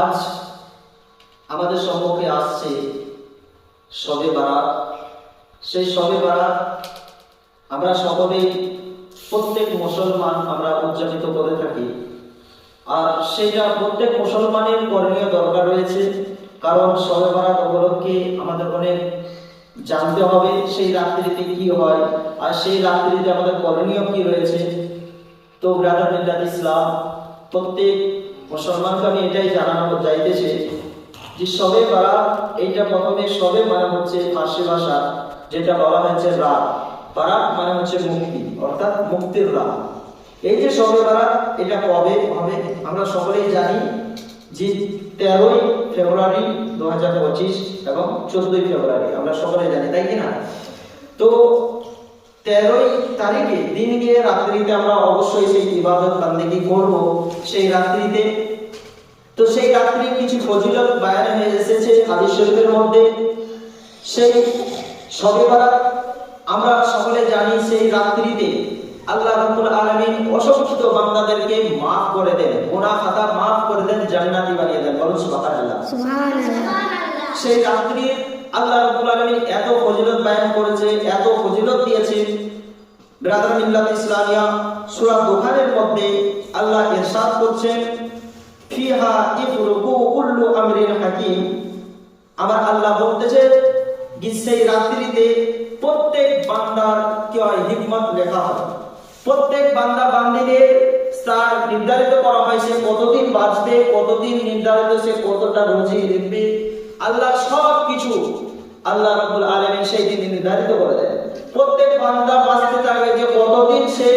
আজ আমাদের সম্মুখে আসছে সবে বারাত। সেই সবে বারাত আমরা সকলেই প্রত্যেক মুসলমান আমরা উদযাপিত করে থাকি। আর সেটা প্রত্যেক মুসলমানের করণীয় দরকার রয়েছে। কারণ সবে বারাত উপলক্ষে আমাদের অনেক জানতে হবে সেই রাত্রিতে কি হয় আর সেই রাত্রিতে আমাদের করণীয় কি রয়েছে। তো ব্রাদার ইসলাম প্রত্যেক মুসলমানকে আমি এটাই জানানো চাইতেছি যে সবে বারাত এইটা প্রথমে সবে মানে হচ্ছে ফার্সি ভাষা, যেটা বলা হয়েছে রাত বারাত মানে হচ্ছে মুক্তি, অর্থাৎ মুক্তির রাত এই যে সবে বারাত এটা কবে হবে? আমরা সকলেই জানি যে তেরোই ফেব্রুয়ারি দু হাজার পঁচিশ এবং চোদ্দই ফেব্রুয়ারি, আমরা সকলেই জানি, তাই কিনা তো তেরোই তারিখে দিন গিয়ে রাত্রিতে আমরা অবশ্যই সেই ইবাদত বান্দেগি করব সেই রাত্রিতে। তো সেই রাত্রি কিছু ফজিলত বায়ান হয়ে এসেছে হাদিস শরীফের মধ্যে। সেই সবে আমরা সকলে জানি সেই রাত্রিতে আল্লাহ রাব্বুল আলামিন অসংখ্য বান্দাদেরকে maaf করে দেন গুনাহ খাতা maaf করে দেন জান্নাতি বানিয়ে দেন। বলুন সুবহানাল্লাহ। সেই রাত্রি আল্লাহ রাব্বুল আলামিন এত ফজিলত বায়ান করেছে, এত ফজিলত দিয়েছে। ব্রাদার মিল্লাত ইসলামিয়া, সূরা বুখারীর মধ্যে আল্লাহ ইরশাদ করছেন, ফিহা ইফরুকু কুল্লু আমরিন হাকিম। আমার আল্লাহ বলতেছে সেই রাত্রিতে প্রত্যেক বান্দার কি হয়? হিকমত লেখা হয়। প্রত্যেক বান্দা বান্দিদের তার নির্ধারিত করা হয়, সে কতদিন বাঁচবে, কতদিন নির্ধারিত, সে কতটা রোজি লিখবে আল্লাহ সব কিছু আল্লাহ রাব্বুল আলামিন সেই দিন নির্ধারিত করে দেন। প্রত্যেক বান্দা বাঁচতে থাকবে যে কতদিন সে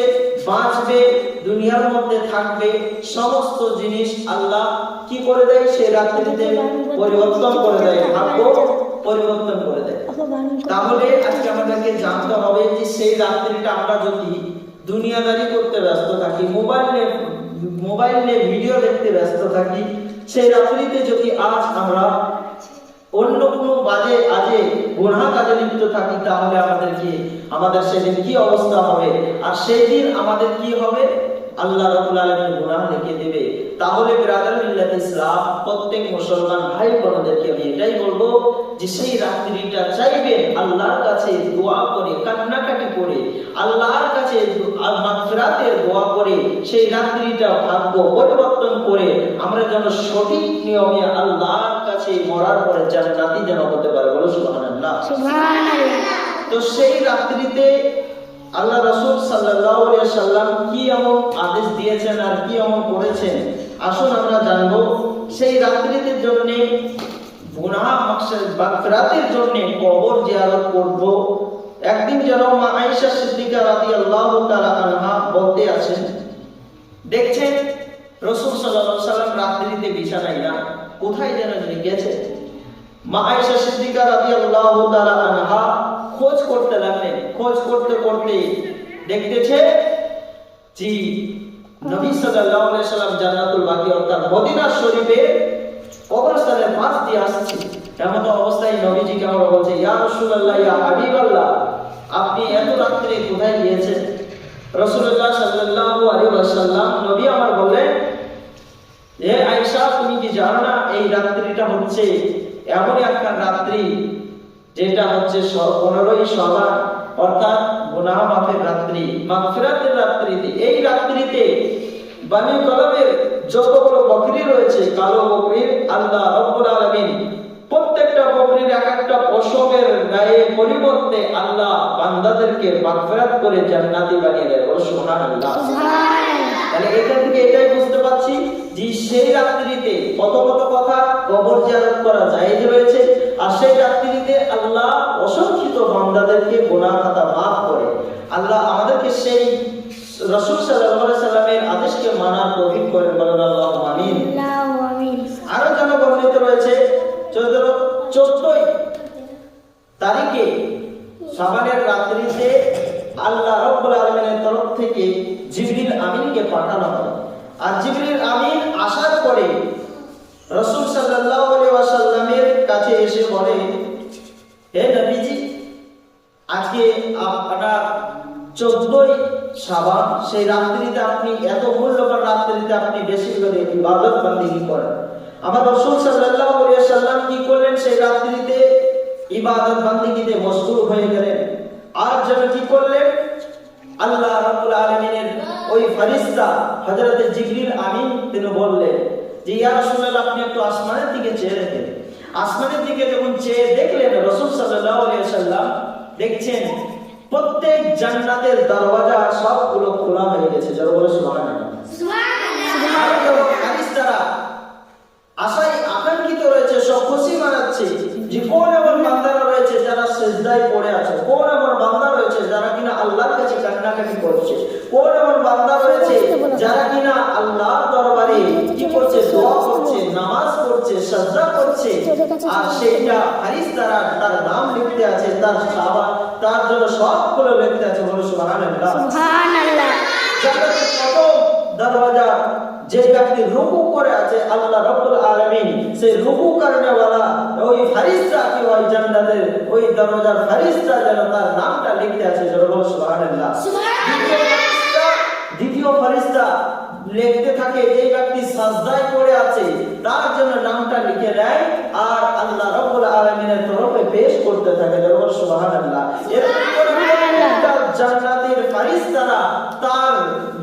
বাঁচবে, দুনিয়ার মধ্যে থাকবে, সমস্ত জিনিস আল্লাহ কি করে দেয়? সেই রাত্রিতে পরিবর্তন করে দেয়, ভাগ্য পরিবর্তন করে দেয়। তাহলে আজকে আমাদেরকে জানতে হবে যে সেই রাত্রিটা আমরা যদি দুনিয়াদারি করতে ব্যস্ত থাকি, মোবাইল মোবাইল ভিডিও দেখতে ব্যস্ত থাকি, সেই রাত্রিতে যদি আজ আমরা অন্য কোনো বাজে, আজে গুনাহ কাজে লিপ্ত থাকি, তাহলে আমাদেরকে আমাদের সেদিন কি অবস্থা হবে? আর সেই দিন আমাদের কি হবে? আল্লাহ রাব্বুল আলামিন গুনাহ লিখে দেবে? তাহলে ব্রাদার ইসলাম, প্রত্যেক মুসলমান ভাই বোনদেরকে আমি এটাই বলব যে সেই রাত্রিটা চাইবেন আল্লাহর কাছে দোয়া করে, কান্নাকাটি করে, আল্লাহর কাছে মাগফিরাতের দোয়া করে, সেই রাত্রিটা ভাগ্য পরিবর্তন করে, আমরা যেন সঠিক নিয়মে আল্লাহর কাছে মরার পরে জান্নাতি যেন হতে পারে বলো সুবহানাল্লাহ। তো সেই রাত্রিতে আল্লাহ রাসূল সাল্লাল্লাহু আলাইহি সাল্লাম কি এমন আদেশ দিয়েছেন আর কি এমন করেছেন? আসুন আমরা জানব সেই রাত্রিতে জন্য গুনাহ মাকসাদ জন্য কবর জিয়ারত করব। একদিন যেন মা আয়েশা সিদ্দিকা রাদিয়াল্লাহু তাআলা আনহা বলতে আছেন দেখছেন রাসূল আলাইহি সাল্লাম রাত্রিতে বিছানায় না। কোথায় যেন তিনি গেছেন? মা আয়েশা সিদ্দিকা রাদিয়াল্লাহু তাআলা আনহা খোঁজ করতে লাগলেন। খোঁজ করতে করতে দেখতেছে জি নবী সাল্লাল্লাহু আলাইহি সাল্লাম জান্নাতুল বাকি, অর্থাৎ মদিনা শরীফে কবরস্থানের পাশ দিয়ে আসছে। এমন অবস্থায় নবীজি কেমন বলছে, ইয়া রাসূলুল্লাহ, ইয়া হাবিবাল্লাহ, আপনি এত রাত্রে কোথায় গিয়েছেন? রাসূলুল্লাহ সাল্লাল্লাহু আলাইহি ওয়াসাল্লাম, নবী আমার বললেন এ আয়েশা, তুমি কি জানো না এই রাত্রিটা হচ্ছে এমন একটা রাত্রি যেটা হচ্ছে পনেরোই সবার, অর্থাৎ গুনাহ মাফের রাত্রি, মাগফিরাতের রাত্রিতে? এই রাত্রিতে বানি কলমের যতগুলো বকরি রয়েছে, কালো বকরির, আল্লাহ রব্বুল আলামিন প্রত্যেকটা বকরির এক একটা পশমের গায়ে পরিবর্তে আল্লাহ বান্দাদেরকে মাগফিরাত করে জান্নাতি বানিয়ে দেয়। বলো সুবহানাল্লাহ। তাহলে এখান থেকে এটাই বুঝতে পারছি যে সেই রাত্রিতে প্রথমত কথা কবর জিয়ারত করা জায়েজ রয়েছে আর সেই রাত্রিতে আল্লাহ অসংখ্যিত বান্দাদেরকে গুনাহ খাতা মাফ করে। আল্লাহ আমাদেরকে সেই রাসূল সাল্লাল্লাহু আলাইহি সাল্লামের আদেশকে মানার তৌফিক করেন বলেন আল্লাহু আমিন। আরও যেন বর্ণিত রয়েছে চোদ্দই তারিখে সাবানের রাত্রিতে আল্লাহ রব্বুল আলমিনের তরফ থেকে জিবরিল আমিনকে পাঠানো হয়। আর জিবরিল আমিন আসার পরে রসুল আলাইহি ওয়াসাল্লামের কাছে এসে বলে, হে নবীজি, আজকে আপনার চোদ্দই সাবান, সেই রাত্রিতে আপনি, এত মূল্যবান রাত্রিতে আপনি বেশি করে ইবাদত বান্দিগি করেন। আমার রসুল সাল্লাল্লাহু আলাইহি সাল্লাম কি করলেন? সেই রাত্রিতে ইবাদত বান্দিগিতে মশগুল হয়ে গেলেন। আর যেন কি করলেন? আল্লাহ রাব্বুল আলামিনের ওই ফেরেশতা হযরত জিবরিল আমিন তিনি বললেন যে ইয়া রাসূলুল্লাহ আপনি একটু আসমানের দিকে চেয়ে দেখেন। আসমানের দিকে যখন চেয়ে দেখলেন রাসূল সাল্লাল্লাহু আলাইহি সাল্লাম দেখছেন প্রত্যেক জান্নাতের দরওয়াজা সবগুলো খোলা হয়ে গেছে। যারা বলে সুবহানাল্লাহ। যখন ফেরেশতারা আশায় আকাঙ্ক্ষিত রয়েছে সব খুশি মানাচ্ছে যে কোন এমন বান্দারা রয়েছে যারা সেজদায় পড়ে আছে? কোন এমন বান্দা রয়েছে যারা কিনা আল্লাহর কাছে কান্নাকাটি করছে? কোন এমন বান্দা রয়েছে যারা কিনা আল্লাহর দরবারে কি করছে দোয়া করছে নামাজ পড়ছে সাজদা করছে? আর সেইটা হারিস তারা তার নাম লিখতে আছে তার সাবা তার জন্য সবগুলো লিখতে আছে বলে সুবহানাল্লাহ। সুবহানাল্লাহ। জান্নাতের প্রথম দরওয়াজা যে ব্যক্তি রুকু করে আছে আল্লাহ রব্বুল আলামিন সেই রুকু করনেওয়ালা ওই ফারিস্তা কি ওই জান্নাতের? ওই দরজার ফারিস্তা যেন তার নামটা লিখতে আছে জরুর সুবহানাল্লাহ। দ্বিতীয় ফারিস্তা লিখতে থাকে যে ব্যক্তি সাজদায় পড়ে আছে তার জন্য নামটা লিখে দেয় আর আল্লাহ রব্বুল আলামিনের তরফে পেশ করতে থাকে জরুর সুবহানাল্লাহ। জান্নাতের ফারিস্তারা তার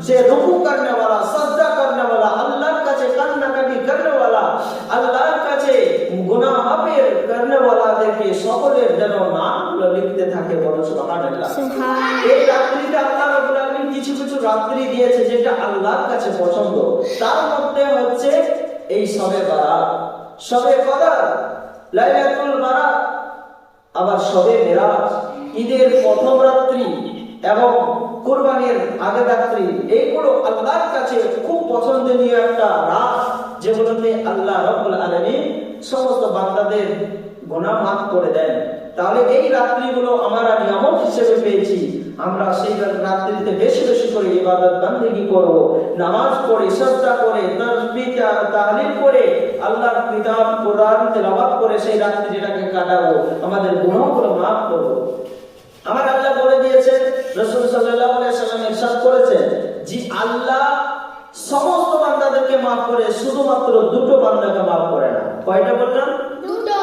যে রুকু করনেওয়ালা সাজ লিখতে থাকে বলো সুবহানাল্লাহ। এই রাত্রিতে আল্লাহ রাব্বুল আলামিন কিছু কিছু রাত্রি দিয়েছে যেটা আল্লাহর কাছে পছন্দ। তার মধ্যে হচ্ছে এই সবে বারাত। সবে কদর লাইলাতুল বারাত আবার সবে মেরাজ। ঈদের প্রথম রাত্রি এবং কুরবানির আগে রাত্রি এইগুলো আল্লাহর কাছে খুব পছন্দনীয় একটা রাত যেগুলোতে আল্লাহ রব্বুল আলামিন সমস্ত বান্দাদের গুনাহ মাফ করে দেন। তাহলে এই রাত্রিগুলো আমরা নিয়ামত হিসেবে পেয়েছি। আমরা সেই রাত্রিতে বেশি বেশি করে ইবাদত বান্দেগি করব নামাজ পড়ে সাজদা করে তাসবিহ তাহলিল করে আল্লাহর কিতাব কোরআন তেলাওয়াত করে সেই রাত্রিটাকে কাটাবো আমাদের গুনাহগুলো মাফ করব। আমার আল্লাহ বলে দিয়েছেন রাসূল সাল্লাল্লাহু আলাইহি সাল্লাম ইরশাদ করেছেন যে আল্লাহ সমস্ত বান্দাদেরকে মাফ করে শুধুমাত্র দুটো বান্দাকে মাফ করে না। কয়টা বললাম? দুটো।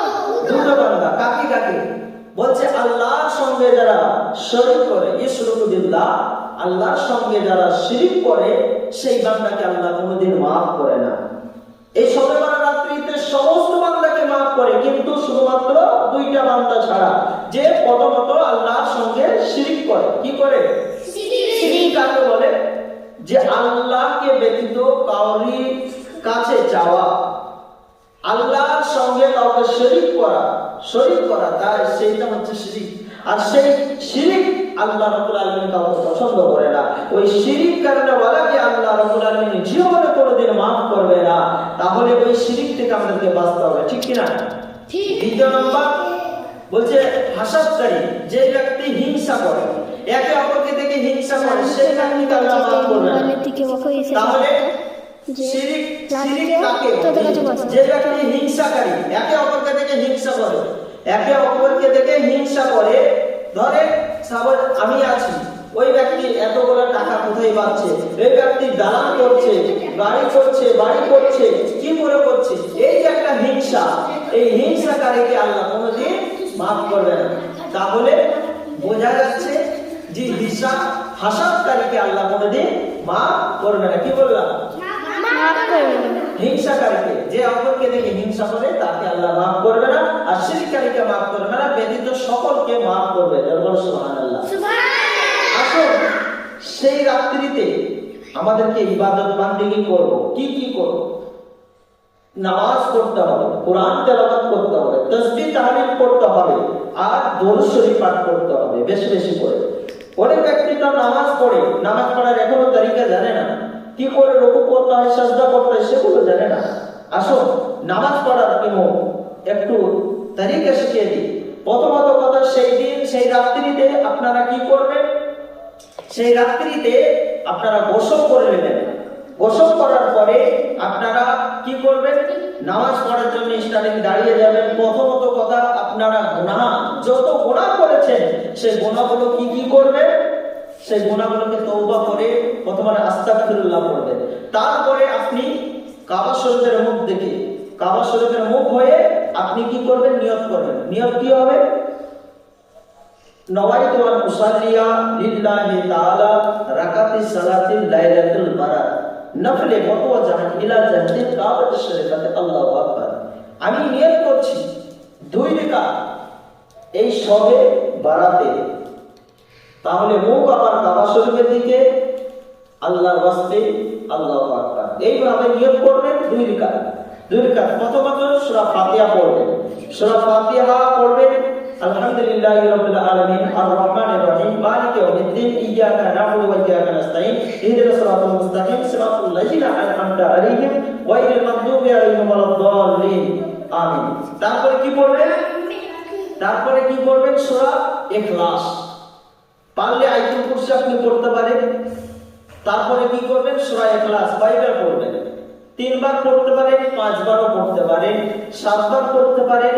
দুটো বান্দা। কাকে কাকে? বলছে, আল্লাহর সঙ্গে যারা শরীক করে ইশরুকু বিল্লাহ আল্লাহর সঙ্গে যারা শিরিক করে, সেই বান্দাকে আল্লাহ কোনোদিন মাফ করে না। এই সবে রাত্রিতে সমস্ত বান্দাকে মাফ করে, কিন্তু শুধুমাত্র দুইটা বান্দা ছাড়া, যে প্রথমত আল্লাহর সঙ্গে শিরিক করে, কি করে? শিরিক কাকে বলে? যে আল্লাহকে ব্যতীত কাউরি কাছে যাওয়া, আল্লাহর সঙ্গে কাউকে শরীক করা। শরীক করা তাই সেইটা হচ্ছে শিরিক। আর সেই শিরিক আল্লাহ রাব্বুল আলামিন কাউকে পছন্দ করে না। ওই শিরিক কারণে ওয়ালাকে আল্লাহ রাব্বুল আলামিন জীবনে কোনোদিন মাফ করবে না। তাহলে ওই শিরিক থেকে আমাদেরকে বাঁচতে হবে ঠিক কি না ঠিক। দ্বিতীয় নম্বর বলছে হাসাতকারী যে ব্যক্তি হিংসা করে একে অপরকে দেখে হিংসা করে সেই ব্যক্তিকে আল্লাহ মাফ করবে তাহলে শিরিক শিরিক কাকে তোদের যে ব্যক্তি হিংসাকারী একে অপরকে দেখে হিংসা করে। একে অপরকে দেখে হিংসা করে। ধরে সাপোজ আমি আছি। ওই ব্যক্তি এতগুলো টাকা কোথায় পাচ্ছে? এই ব্যক্তি দালান করছে গাড়ি করছে বাড়ি করছে কি করে করছে? এই যে একটা হিংসা এই হিংসাকারীকে আল্লাহ কোনোদিন মাফ করবে না। তাহলে বোঝা যাচ্ছে যে হিংসা হাসাতকারীকে আল্লাহ কোনোদিন মাফ করবে না। কি বললাম? মাফ হিংসাকারীকে যে অপরকে দেখে হিংসা করে তাকে আল্লাহ মাফ করবে না। আর শিরকারীকে মাফ করবে না ব্যতীত সকলকে মাফ করবে। সুবহানাল্লাহ। আসুন সেই রাত্রিতে আমাদেরকে ইবাদত বান্দিগি করব? কি কি করব? নামাজ পড়তে হবে কোরআন তেলাওয়াত করতে হবে তাসবিহ তাহলিল করতে হবে আর দরুদ শরীফ পাঠ করতে হবে বেশি বেশি করে। কি করে রুকু করতে হয় সাজদা করতে হয় সেগুলো জানে না। আসুন নামাজ পড়ার কেন একটু তারিকা শিখিয়ে দিই। প্রথমত কথা, সেই দিন, সেই রাত্রিতে আপনারা কি করবেন? সেই রাত্রিতে আপনারা গোসল করে নেবেন। গোসল করার পরে আপনারা কি করবেন? নামাজ পড়ার জন্য স্টার্টিং দাঁড়িয়ে যাবেন। প্রথমত কথা, আপনারা গুনাহ, যত গুনাহ করেছেন, সেই গুনাহগুলো কি কি করবেন? সেই গুণাগুলোকে তৌবা করে প্রথমে আস্তাগফিরুল্লাহ পড়বেন। তারপরে আপনি কাবা শরীফের মুখ দেখে, কাবা শরীফের মুখ হয়ে আপনি কি করবেন? নিয়ত করবেন। নিয়ত কি হবে? নওয়াইতু আন উসাল্লিয়া লিল্লাহি তাআলা রাকাতি সালাতিল লাইলাতুল বারাত নফলে মুতওয়াজ্জাহান ইলা জান্নাতিল কাবাতিশ শরীফাতে আল্লাহু আকবার। আমি নিয়ত করছি দুই রাকাত এই সবে বারাতে। তাহলে মুখ আমার কাবা শরীফের দিকে আল্লাহর ওয়াস্তে আল্লাহু এইভাবে নিয়ত করবেন দুই রাকাত। দুই রাকাত প্রথমত সূরা ফাতিহা পড়বেন। সূরা ফাতিহা পড়বেন, আলহামদুলিল্লাহি রাব্বিল আলামিন আর রহমানির রহিম, মালিকি ইয়াউমিদ্দিন ইয়্যাকা না'বুদু ওয়া ইয়্যাকা নাস্তাঈন ইহদিনাস সিরাতাল মুস্তাকিম, সিরাতাল লাযিনা আন'আমতা আলাইহিম, গায়রিল মাগদুবি আলাইহিম ওয়ালাদ-দাল্লিন আমিন। তারপরে কি পড়বেন? তারপরে কি পড়বেন? সূরা ইখলাস। পারলে আয়াতুল কুরসি আপনি পড়তে পারেন। তারপরে কি করবেন? সূরা ইখলাস কয়বার পড়বেন। তিনবার পড়তে পারেন, পাঁচবারও পড়তে পারেন, সাতবার পড়তে পারেন,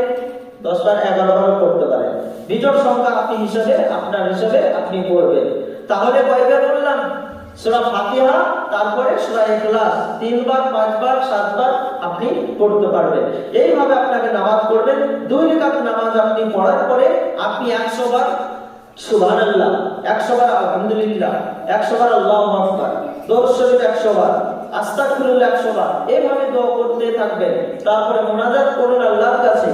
দশবার এগারো বারও পড়তে পারেন। বিজয় সংখ্যা আপনি হিসাবে, আপনার হিসাবে আপনি পড়বেন। তাহলে কয়বার বললাম সূরা ফাতিহা, তারপরে সূরা ইখলাস তিনবার, পাঁচবার, সাতবার আপনি পড়তে পারবেন। এইভাবে আপনাকে নামাজ পড়বেন। দুই রাকাত নামাজ আপনি পড়ার পরে আপনি 100 বার সুবহানাল্লাহ 100 বার আলহামদুলিল্লাহ 100 বার আল্লাহু আকবার দরুদ শরীফ 100 বার আস্তাগফিরুল্লাহ 100 বার এইভাবে দোয়া করতে থাকবেন। তারপরে মুনাজাত করুন আল্লাহর কাছে।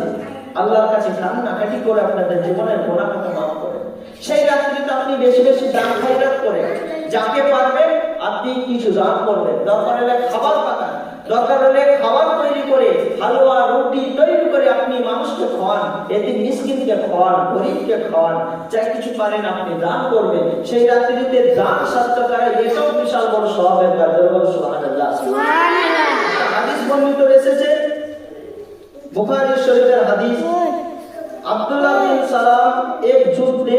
আল্লাহর কাছে কান্নাকাটি করে আপনাদের জীবনের গুনাহকে মাফ করেন সেই রাত্রিতে আপনি বেশি বেশি দান খায়রাত করেন যাকে পারবেন আপনি কিছু দান করবেন। দরকার হলে খাবার পাকান দরকার হলে খাবার তৈরি করে, হালুয়া, রুটি তৈরি করে আপনি মানুষকে খাওয়ান এতে মিসকিনকে খাওয়ান গরিবকে খাওয়ান যা কিছু পারেন আপনি দান করবেন। সেই রাত্রিতে দান স্বাস্থ্য করে এটাও বিশাল বড় স্বভাবের কাজ হাদিস বর্ণিত এসেছে বুখারী শরীফের হাদিস। আব্দুল্লাহ বিন সালাম এক যুদ্ধে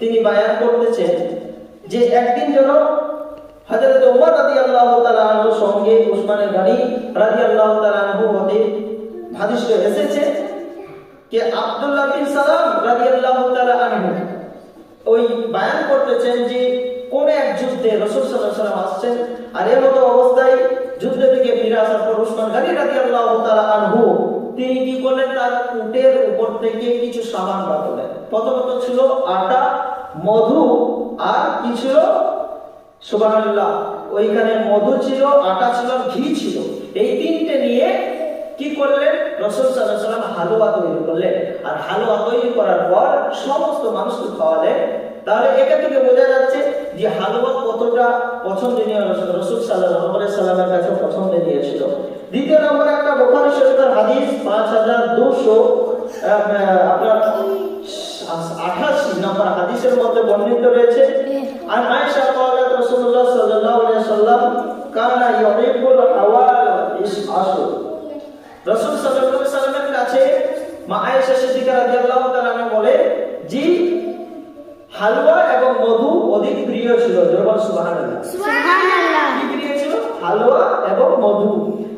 তিনি বায়ান করতেছেন যে একদিন যেন হযরত ওমর রাদিয়াল্লাহু তাআলা সঙ্গে উসমান গনি রাদিয়াল্লাহু তাআলা হাদিসে এসেছে যে আব্দুল্লাহ বিন সালাম রাদিয়াল্লাহু তাআলা আনহু ওই বায়ান করতেছেন যে কোন এক যুদ্ধে রাসূল সাল্লাল্লাহু আলাইহি ওয়াসাল্লাম আসছেন আর এর মতো অবস্থায় যুদ্ধ থেকে ফিরে আসার পর উসমান গনি রাদিয়াল্লাহু তাআলা আনহু তিনি কি করলেন? তার উটের উপর থেকে কিছু সামান বাঁধলেন প্রথমত ছিল আটা, মধু আর কি ছিল? সুবহানাল্লাহ, ওইখানে মধু ছিল, আটা ছিল, ঘি ছিল। এই তিনটে নিয়ে কি করলেন? রসুল সাল্লাহ সাল্লাম হালুয়া তৈরি করলেন। আর হালুয়া তৈরি করার পর সমস্ত মানুষকে খাওয়ালেন। তাহলে এটা থেকে বোঝা যাচ্ছে যে হালুয়া কতটা পছন্দনীয় রসুল সাল্লাহ সাল্লামের কাছে পছন্দ দিয়েছিল দ্বিতীয় নম্বরে একটা বোখারি শরীফের হাদিস, পাঁচ হাজার দুশো আপনার আঠাশি নম্বর হাদিসের মধ্যে বর্ণিত রয়েছে। আর আয়েশা কালাত রাসূলুল্লাহ সাল্লাল্লাহু আলাইহি কানা হাওয়াল ইস রাসূল সাল্লাল্লাহু আলাইহি সাল্লামের কাছে মা আয়েশা সিদ্দিকা রাদিয়াল্লাহু তাআলা বলে জি হালুয়া এবং মধু অধিক প্রিয় ছিল। জোরবার সুবহানাল্লাহ। কি প্রিয় ছিল? হালুয়া এবং মধু।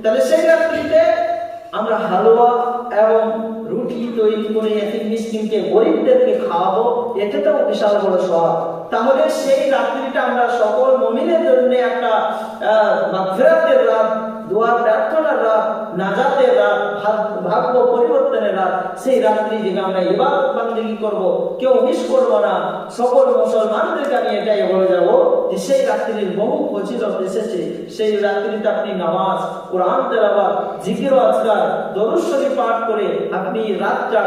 তাহলে সেই রাত্রিতে আমরা হালুয়া এবং রুটি তৈরি করে এতিম মিসকিনকে গরিবদেরকে খাওয়াবো এটা তো বিশাল বড় সব তাহলে সেই রাত্রিটা আমরা সকল মমিনের জন্য একটা মাগফিরাতের রাত দোয়া প্রার্থনার রাত নাজাতের রাত ভাগ- ভাগ্য পরিবর্তনের রাত সেই রাত্রি দিকে আমরা ইবাদত বান্দিগি করব। কেউ মিস করব না। সকল মুসলমানদেরকে আমি এটাই বলে যাব যে সেই রাত্রির বহু ফজিলত এসেছে। সেই রাত্রিতে আপনি নামাজ, কোরআন তেলাওয়াত, জিকির আজকার, দরুদ পাঠ করে আপনি রাতটা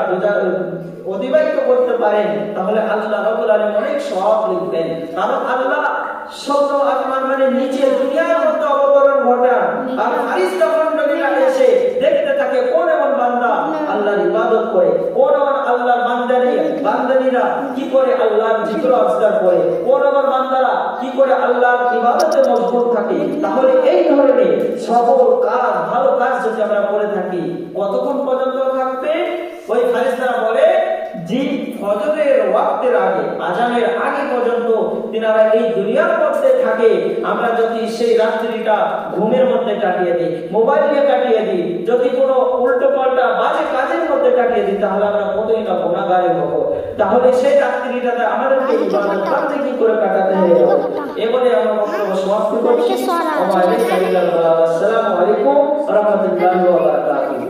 অতিবাহিত করতে পারেন, তাহলে আল্লাহ রাব্বুল আলামিন অনেক সওয়াব লিখবেন। কারণ আল্লাহ শব্দ আসমান মানে নিচে দুনিয়ার অবতরণ ঘটান আর ফারিস্তা মণ্ডলীরা এসে দেখতে থাকে কোন এমন বান্দা আল্লাহর ইবাদত করে, কোন এমন আল্লাহর বান্দারি বান্দানিরা কি করে আল্লাহর জিকির আজকার করে, কোন এমন বান্দারা কি করে আল্লাহর ইবাদতে মশগুল থাকে। তাহলে এই ধরনের সকল কাজ, ভালো কাজ যদি আমরা করে থাকি, কতক্ষণ পর্যন্ত থাকবে? ওই ফারিস্তারা ফজরের ওয়াক্তের আগে আজানের আগে পর্যন্ত তিনারা এই দুনিয়ার মধ্যে থাকে। আমরা যদি সেই রাত্রিটা ঘুমের মধ্যে কাটিয়ে দিই মোবাইল নিয়ে কাটিয়ে দিই যদি কোনো উল্টো পাল্টা বাজে কাজের মধ্যে কাটিয়ে দিই তাহলে আমরা কতই না গুণাগারে হব। তাহলে সেই রাত্রিটাতে আমাদেরকে ইবাদত করতে কি করে কাটাতে হবে? এ বলে আমার বক্তব্য সমাপ্ত করছি। আসসালামু আলাইকুম ওয়া রাহমাতুল্লাহি ওয়া বারাকাতুহু।